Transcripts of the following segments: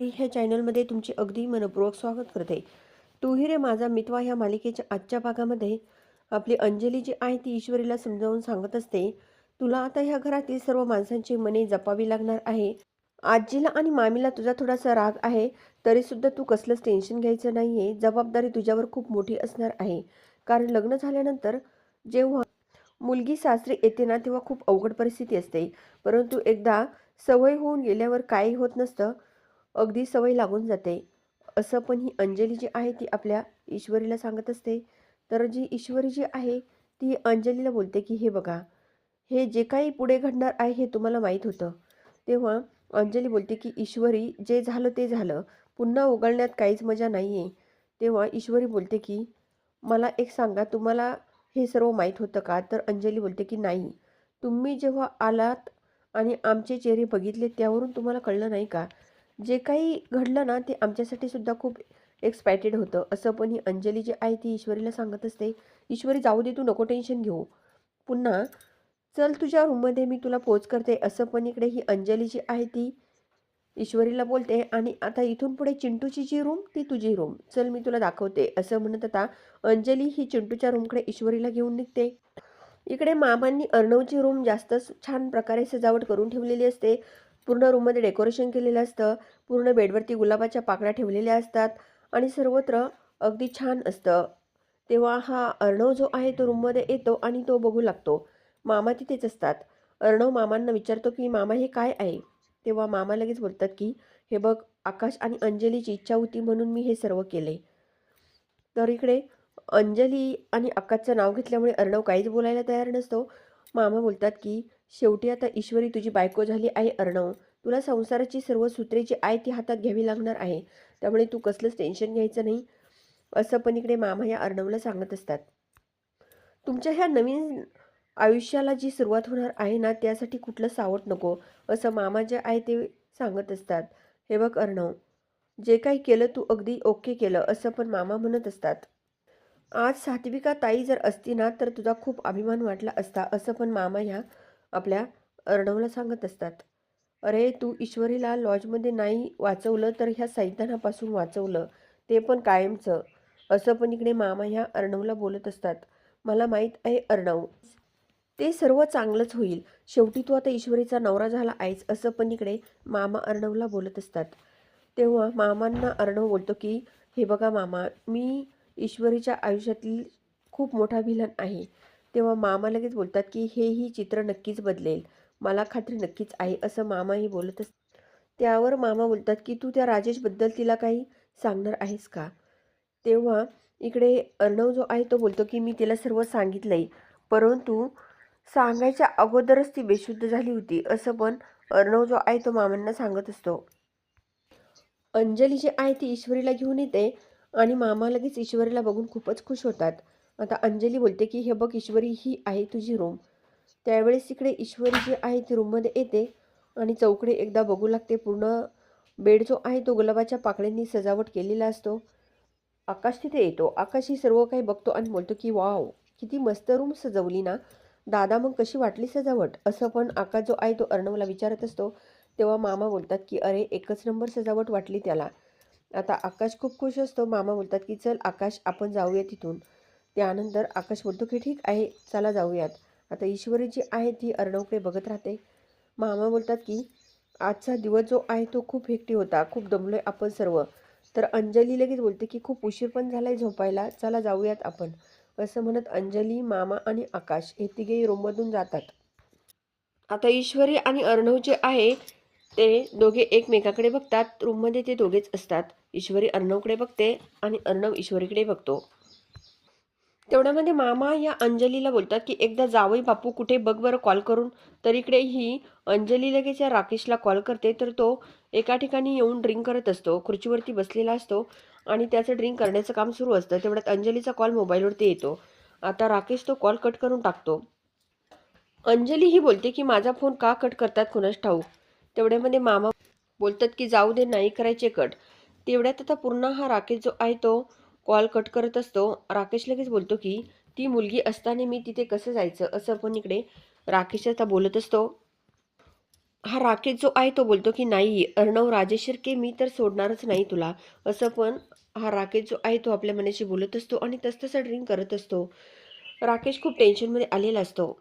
ह्या चॅनलमध्ये तुमचे अगदी मनपूर्वक स्वागत करते. तू ही रे माझा मितवा ह्या मालिकेच्या आजच्या भागामध्ये आपली अंजली जी आहे ती ईश्वरीला समजावून सांगत असते तुला आता ह्या घरातील सर्व माणसांची मने जपावी लागणार आहे. आजीला आणि मामीला तुझा थोडासा राग आहे तरीसुद्धा तू कसलंच टेन्शन घ्यायचं नाही आहे जबाबदारी तुझ्यावर खूप मोठी असणार आहे. कारण लग्न झाल्यानंतर जेव्हा मुलगी सासरी येते ना तेव्हा खूप अवघड परिस्थिती असते. परंतु एकदा सवय होऊन गेल्यावर काही होत नसतं. अगदी सवय लागून जाते. असं पण ही अंजली जी आहे ती आपल्या ईश्वरीला सांगत असते. तर जी ईश्वरी जी आहे ती अंजलीला बोलते की हे बघा हे जे काही पुढे घडणार आहे हे तुम्हाला माहीत होतं. तेव्हा अंजली बोलते की ईश्वरी जे झालं ते झालं. पुन्हा उघडण्यात काहीच मजा नाही आहे तेव्हा ईश्वरी बोलते की मला एक सांगा तुम्हाला हे सर्व माहीत होतं का? तर अंजली बोलते की नाही. तुम्ही जेव्हा आलात आणि आमचे चेहरे बघितले त्यावरून तुम्हाला कळलं नाही का? जे काही घडलं ना ते आमच्यासाठी सुद्धा खूप एक्सपायटेड होतं. असं पण ही अंजली जी आहे ती ईश्वरीला सांगत असते ईश्वरी जाऊ दे तू नको टेन्शन घेऊ. पुन्हा चल तुझ्या रूममध्ये मी तुला पोच करते. असं पण इकडे ही अंजली जी आहे ती ईश्वरीला बोलते आणि आता इथून पुढे चिंटूची जी रूम ती तुझी रूम चल मी तुला दाखवते. असं म्हणत आता अंजली ही चिंटूच्या रूमकडे ईश्वरीला घेऊन निघते. इकडे मामांनी अर्णवची रूम जास्तच छान प्रकारे सजावट करून ठेवलेली असते. पूर्ण रूममध्ये डेकोरेशन केलेलं असतं. पूर्ण बेडवरती गुलाबाच्या पाकळ्या ठेवलेल्या असतात आणि सर्वत्र अगदी छान असतं. तेव्हा हा अर्णव जो आहे तो रूममध्ये येतो आणि तो बघू लागतो. मामा तिथेच असतात. अर्णव मामांना विचारतो की मामा हे काय आहे? तेव्हा मामा लगेच बोलतात की हे बघ आकाश आणि अंजलीची इच्छा होती म्हणून मी हे सर्व केले. तर इकडे अंजली आणि आकाशचं नाव घेतल्यामुळे अर्णव काहीच बोलायला तयार नसतो. मामा बोलतात की शेवटी आता ईश्वरी तुझी बायको झाली आहे अर्णव. तुला संसाराची सर्व सूत्रे जी आहे ती हातात घ्यावी लागणार आहे. त्यामुळे तू कसलंच टेन्शन घ्यायचं नाही. असं पण इकडे मामा या अर्णवला सांगत असतात. तुमच्या ह्या नवीन आयुष्याला जी सुरुवात होणार आहे ना त्यासाठी कुठलं सावट नको असं मामा जे आहे ते सांगत असतात. हे बघ अर्णव जे काही केलं तू अगदी ओके केलं असं पण मामा म्हणत असतात. आज सात्विका ताई जर असती ना तर तुझा खूप अभिमान वाटला असता असं पण मामा ह्या आपल्या अर्णवला सांगत असतात. अरे तू ईश्वरीला लॉजमध्ये नाही वाचवलं तर ह्या सैतानापासून वाचवलं. ते पण कायमचं. असं पण इकडे मामा ह्या अर्णवला बोलत असतात. मला माहीत आहे अर्णव. ते सर्व चांगलंच होईल. शेवटी तू आता ईश्वरीचा नवरा झाला आहेस असं पण इकडे मामा अर्णवला बोलत असतात. तेव्हा मामांना अर्णव बोलतो की हे बघा मामा मी ईश्वरीच्या आयुष्यातील खूप मोठा विलन आहे. तेव्हा मामा लगेच बोलतात की हेही चित्र नक्कीच बदलेल. मला खात्री नक्कीच आहे असं मामाही बोलत अस त्यावर मामा बोलतात की तू त्या राजेशबद्दल तिला काही सांगणार आहेस का? तेव्हा इकडे अर्णव जो आहे तो बोलतो की मी तिला सर्व सांगितलं आहे परंतु सांगायच्या अगोदरच ती बेशुद्ध झाली होती असं पण अर्णव जो आहे तो मामांना सांगत असतो. अंजली जी आहे ती ईश्वरीला घेऊन येते आणि मामा लगेच ईश्वरीला बघून खूपच खुश होतात. आता अंजली बोलते की हे बघ ईश्वरी ही आहे तुझी रूम त्यावेळेस तिकडे ईश्वरी जी आहे ती रूममध्ये येते आणि चौकडे एकदा बघू लागते पूर्ण बेड जो आहे तो गुलाबाच्या पाकळ्यांनी सजावट केलेला असतो. आकाश तिथे येतो. आकाश ही सर्व काही बघतो आणि बोलतो की वाव किती मस्त रूम सजवली ना. दादा मग कशी वाटली सजावट? असं पण आकाश जो आहे तो अर्णवला विचारत असतो. तेव्हा मामा बोलतात की अरे एकच नंबर सजावट वाटली त्याला. आता आकाश खूप खुश असतो. मामा बोलतात की चल आकाश आपण जाऊया तिथून. त्यानंतर आकाश बोलतो की ठीक आहे चला जाऊयात. आता ईश्वरी जी आहे ती अर्णवकडे बघत राहते. मामा बोलतात की आजचा दिवस जो आहे तो खूप हेक्टी होता खूप दमलोय आपण सर्व. तर अंजली लगेच बोलते की खूप उशीर पण झाला आहे झोपायला चला जाऊयात आपण. असं म्हणत अंजली मामा आणि आकाश हे तिघेही रूममधून जातात. आता ईश्वरी आणि अर्णव जे आहे ते दोघे एकमेकाकडे बघतात. रूममध्ये ते दोघेच असतात. ईश्वरी अर्णवकडे बघते आणि अर्णव ईश्वरीकडे बघतो. तेवढ्यामध्ये मामा या अंजलीला बोलतात की एकदा जावई बापू कुठे बघ बरं कॉल करून. तर इकडे ही अंजली लगेच या राकेशला कॉल करते. तर तो एका ठिकाणी येऊन ड्रिंक करत असतो खुर्चीवरती बसलेला असतो आणि त्याचं ड्रिंक करण्याचं काम सुरू असतं. तेवढ्यात अंजलीचा कॉल मोबाईलवरती येतो. आता राकेश तो कॉल कट करून टाकतो. अंजली ही बोलते की माझा फोन का कट करतात कुणास ठाऊक? तेवढ्यामध्ये मामा बोलतात की जाऊ दे नाही करायचे कट. तेवढ्यात आता पूर्ण हा राकेश जो आहे तो कॉल कट करत असतो. राकेश लगेच बोलतो की ती मुलगी असताना मी तिथे कसं जायचं? असं पण इकडे राकेश आता बोलत असतो. हा राकेश जो आहे तो बोलतो की नाही अर्णव राजेशिर्के मी तर सोडणारच नाही तुला. असं पण हा राकेश जो आहे तो आपल्या मनाशी बोलत असतो आणि तसतसा ड्रिंक करत असतो. राकेश खूप टेन्शनमध्ये आलेला असतो.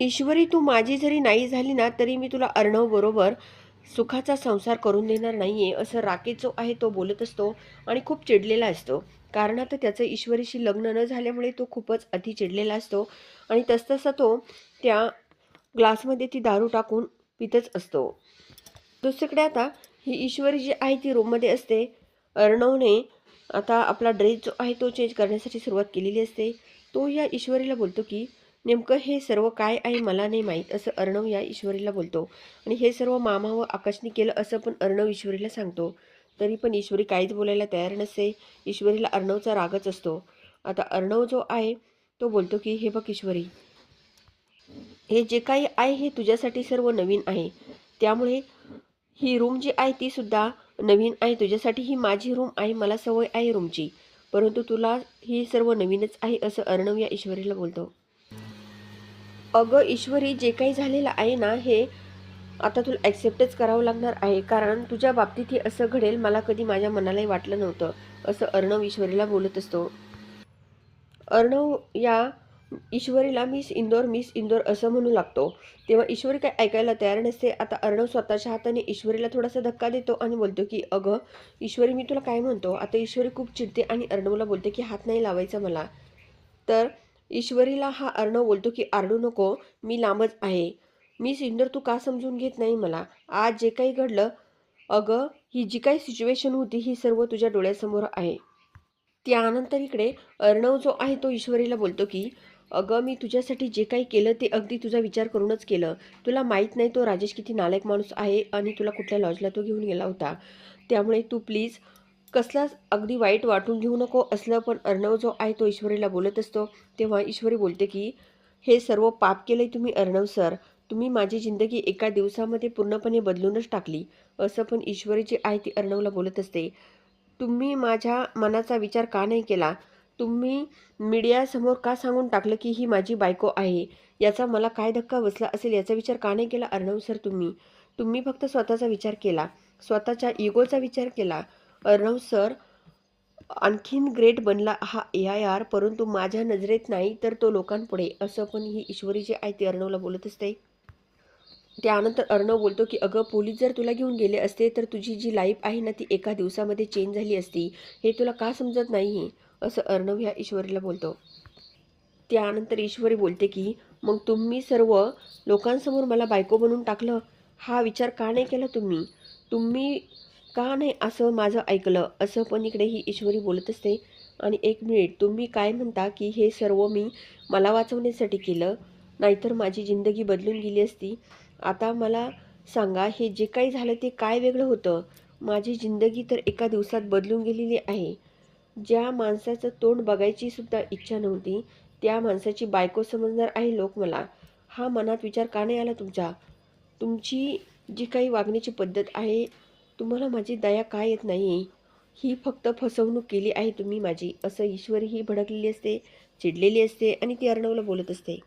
ईश्वरी तू माझी जरी नाही झाली ना तरी मी तुला अर्णव बरोबर सुखाचा संसार करून देणार नाही आहे असं राकेश जो आहे तो बोलत असतो आणि खूप चिडलेला असतो. कारण आता त्याचं ईश्वरीशी लग्न न झाल्यामुळे तो खूपच अति चिडलेला असतो आणि तसतसा तो त्या ग्लासमध्ये ती दारू टाकून पितच असतो. दुसरीकडे आता ही ईश्वरी जी आहे ती रूममध्ये असते. अर्णवने आता आपला ड्रेस जो आहे तो चेंज करण्यासाठी सुरुवात केलेली असते. तो या ईश्वरीला बोलतो की नेमकं हे सर्व काय आहे मला नाही माहीत असं अर्णव या ईश्वरीला बोलतो. आणि हे सर्व मामा व आकाशने केलं असं पण अर्णव ईश्वरीला सांगतो. तरी पण ईश्वरी काहीच बोलायला तयार नसते. ईश्वरीला अर्णवचा रागच असतो. आता अर्णव जो आहे तो बोलतो की हे बघ ईश्वरी हे जे काही आहे हे तुझ्यासाठी सर्व नवीन आहे. त्यामुळे ही रूम जी आहे ती सुद्धा नवीन आहे. तुझ्यासाठी ही माझी रूम आहे मला सवय आहे रूमची. परंतु तुला ही सर्व नवीनच आहे असं अर्णव या ईश्वरीला बोलतो. अगं ईश्वरी जे काही झालेलं आहे ना हे आता तुला ॲक्सेप्टच करावं लागणार आहे. कारण तुझ्या बाबतीत हे असं घडेल मला कधी माझ्या मनालाही वाटलं नव्हतं. असं अर्णव ईश्वरीला बोलत असतो. अर्णव या ईश्वरीला मिस इंदोर मिस इंदोर असं म्हणू लागतो. तेव्हा ईश्वरी काय ऐकायला तयार नसते. आता अर्णव स्वतःच्या हाताने ईश्वरीला थोडासा धक्का देतो आणि बोलतो की अगं ईश्वरी मी तुला काय म्हणतो? आता ईश्वरी खूप चिडते आणि अर्णवला बोलते की हात नाही लावायचा मला. तर ईश्वरीला हा अर्णव बोलतो की आरडू नको मी लांबच आहे. मी सिंदर तू का समजून घेत नाही मला? आज जे काही घडलं अगं ही जी काही सिच्युएशन होती ही सर्व तुझ्या डोळ्यासमोर आहे. त्यानंतर इकडे अर्णव जो आहे तो ईश्वरीला बोलतो की अगं मी तुझ्यासाठी जे काही केलं ते अगदी तुझा विचार करूनच केलं. तुला माहीत नाही तो राजेश किती नालायक माणूस आहे आणि तुला कुठल्या लॉजला तो घेऊन गेला होता. त्यामुळे तू प्लीज कसलाच अगदी वाईट वाटून घेऊ नको असलं पण अर्णव जो आहे तो ईश्वरीला बोलत असतो तेव्हा ईश्वरी बोलते की हे सर्व पाप केलंय तुम्ही अर्णव सर. तुम्ही माझी जिंदगी एका दिवसामध्ये पूर्णपणे बदलूनच टाकली. असं पण ईश्वरी जी आहे ती अर्णवला बोलत असते. तुम्ही माझ्या मनाचा विचार का नाही केला? तुम्ही मीडियासमोर का सांगून टाकलं की ही माझी बायको आहे? याचा मला काय धक्का बसला असेल? याचा विचार का नाही केला अर्णव सर तुम्ही? तुम्ही फक्त स्वतःचा विचार केला. स्वतःच्या इगोचा विचार केला. अर्णव सर आणखीन ग्रेट बनला हा ए आय आर परंतु माझ्या नजरेत नाही तर तो लोकांपुढे. असं पण ही ईश्वरी जे आहे ते अर्णवला बोलत असते. त्यानंतर अर्णव बोलतो की अगं पोलीस जर तुला घेऊन गेले असते तर तुझी जी लाईफ आहे ना ती एका दिवसामध्ये चेंज झाली असती. हे तुला का समजत नाही असं अर्णव ह्या ईश्वरीला बोलतो. त्यानंतर ईश्वरी बोलते की मग तुम्ही सर्व लोकांसमोर मला बायको बनवून टाकलं? हा विचार का नाही केला तुम्ही? तुम्ही का नाही असं माझं ऐकलं? असं पण इकडे ही ईश्वरी बोलत असते. आणि एक मिनिट तुम्ही काय म्हणता की हे सर्व मी मला वाचवण्यासाठी केलं? नाहीतर माझी जिंदगी बदलून गेली असती. आता मला सांगा हे जे काही झालं ते काय वेगळं होतं? माझी जिंदगी तर एका दिवसात बदलून गेलेली आहे. ज्या माणसाचं तोंड बघायची सुद्धा इच्छा नव्हती त्या माणसाची बायको समजणार आहे लोक मला. हा मनात विचार का नाही आला तुमच्या तुमची जी काही वागण्याची पद्धत आहे तुम्हाला माझी दया का येत नाही? ही फक्त फसवणूक केली आहे तुम्ही माझी असं ईश्वरी ही भडकलेली असते चिडलेली असते आणि ती अर्णवला बोलत असते.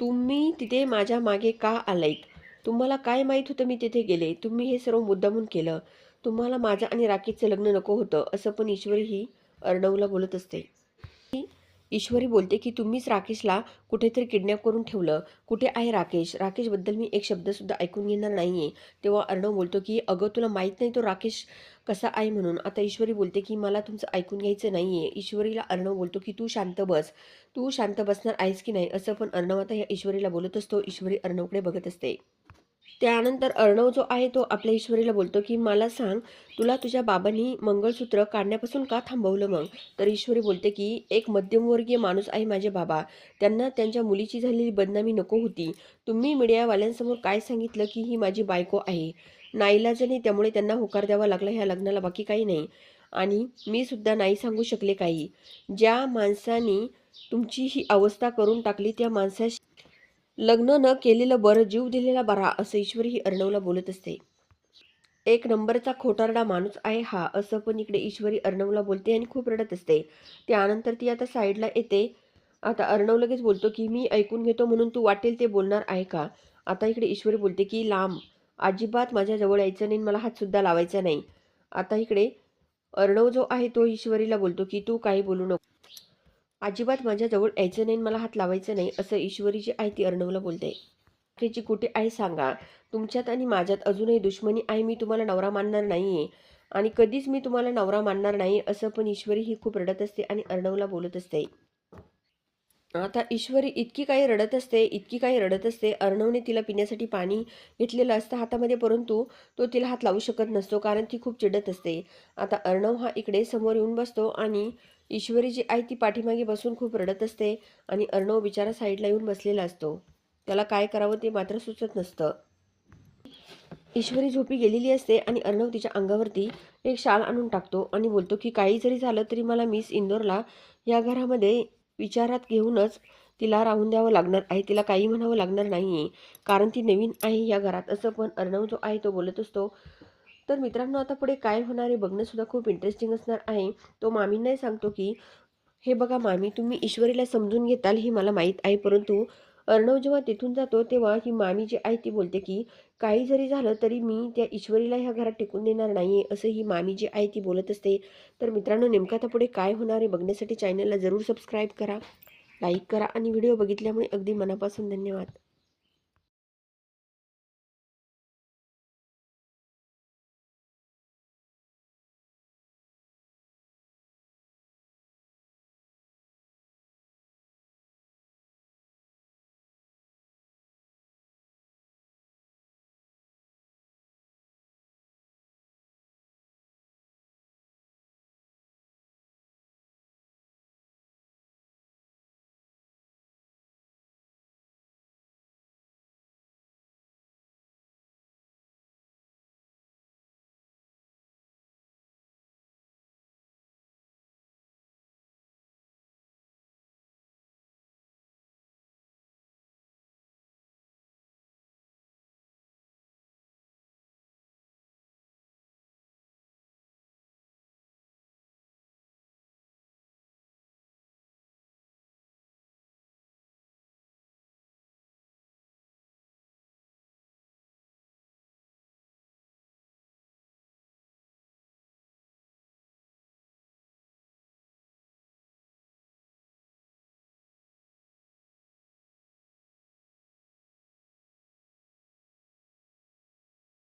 तुम्ही तिथे माझ्या मागे का आलायत? तुम्हाला काय माहीत होतं मी तिथे गेले? तुम्ही हे सर्व मुद्दामून केलं. तुम्हाला माझं आणि राकेशचं लग्न नको होतं असं पण ईश्वरी ही अर्णवला बोलत असते. ईश्वरी बोलते की तुम्हीच राकेशला कुठेतरी किडनॅप करून ठेवलं. कुठे आहे राकेश? राकेशबद्दल मी एक शब्दसुद्धा ऐकून घेणार नाही आहे तेव्हा अर्णव बोलतो की अगं तुला माहीत नाही तो राकेश कसा आहे म्हणून. आता ईश्वरी बोलते की मला तुमचं ऐकून घ्यायचं नाही आहे ईश्वरीला अर्णव बोलतो की तू शांत बस. तू शांत बसणार आहेस की नाही? असं पण अर्णव आता या ईश्वरीला बोलत असतो ईश्वरी अर्णवकडे बघत असते. त्यानंतर अर्णव जो आहे तो आपल्या ईश्वरीला बोलतो की मला सांग तुला तुझ्या बाबांनी मंगळसूत्र काढण्यापासून का थांबवलं मग? तर ईश्वरी बोलते की एक मध्यमवर्गीय माणूस आहे माझे बाबा. त्यांना त्यांच्या मुलीची झालेली बदनामी नको होती. तुम्ही मीडियावाल्यांसमोर काय सांगितलं की ही माझी बायको आहे? नाईलाजाने त्यामुळे त्यांना होकार द्यावा लागला ह्या लग्नाला बाकी काही नाही. आणि मी सुद्धा नाही सांगू शकले काही. ज्या माणसाने तुमची ही अवस्था करून टाकली त्या माणसाशी लग्न न केलेलं बरं जीव दिलेला बरा असं ईश्वरी ही अर्णवला बोलत असते. एक नंबरचा खोटारडा माणूस आहे हा असं पण इकडे ईश्वरी अर्णवला बोलते आणि खूप रडत असते. त्यानंतर ती आता साईडला येते. आता अर्णव लगेच बोलतो की मी ऐकून घेतो म्हणून तू वाटेल ते बोलणार आहे का? आता इकडे ईश्वरी बोलते की लांब. अजिबात माझ्याजवळ यायचं नाही मला हातसुद्धा लावायचा नाही. आता इकडे अर्णव जो आहे तो ईश्वरीला बोलतो की तू काही बोलू नको. अजिबात माझ्याजवळ यायचं नाही मला हात लावायचं नाही असं ईश्वरी जी आहे ती अर्णवला बोलते. त्याची कुठे आहे सांगा. तुमच्यात आणि माझ्यात अजूनही दुश्मनी आहे मी तुम्हाला नवरा मानणार नाही आहे आणि कधीच मी तुम्हाला नवरा मानणार नाही असं पण ईश्वरी ही खूप रडत असते आणि अर्णवला बोलत असते. आता ईश्वरी इतकी काही रडत असते इतकी काही रडत असते. अर्णवने तिला पिण्यासाठी पाणी घेतलेलं असतं हातामध्ये परंतु तो तिला हात लावू शकत नसतो कारण ती खूप चिडत असते. आता अर्णव हा इकडे समोर येऊन बसतो आणि ईश्वरी जी आहे ती पाठीमागे बसून खूप रडत असते आणि अर्णव बिचारा साईडला येऊन बसलेला असतो. त्याला काय करावं ते मात्र सुचत नसतं. ईश्वरी झोपी गेलेली असते आणि अर्णव तिच्या अंगावरती एक शाल आणून टाकतो आणि बोलतो की काही जरी झालं तरी मला मिस इंदोरला या घरामध्ये विचारात घेऊनच तिला राहून द्यावं लागणार आहे. तिला काही म्हणावं लागणार नाही कारण ती नवीन आहे या घरात. असं पण अर्णव जो आहे तो बोलत असतो. तर मित्रांनो आता पुढे काय होणार आहे बघणंसुद्धा खूप इंटरेस्टिंग असणार आहे. तो मामींनाही सांगतो की हे बघा मामी तुम्ही ईश्वरीला समजून घेताल ही मला माहीत आहे परंतु अर्णव जेव्हा तिथून जातो तेव्हा ही मामी जी आहे ती बोलते की काही जरी झालं तरी मी त्या ईश्वरीला ह्या घरात टिकून देणार नाही आहे असं ही मामी जी आहे ती बोलत असते. तर मित्रांनो नेमकं आता पुढे काय होणार आहे बघण्यासाठी चॅनलला जरूर सबस्क्राईब करा लाईक करा आणि व्हिडिओ बघितल्यामुळे अगदी मनापासून धन्यवाद.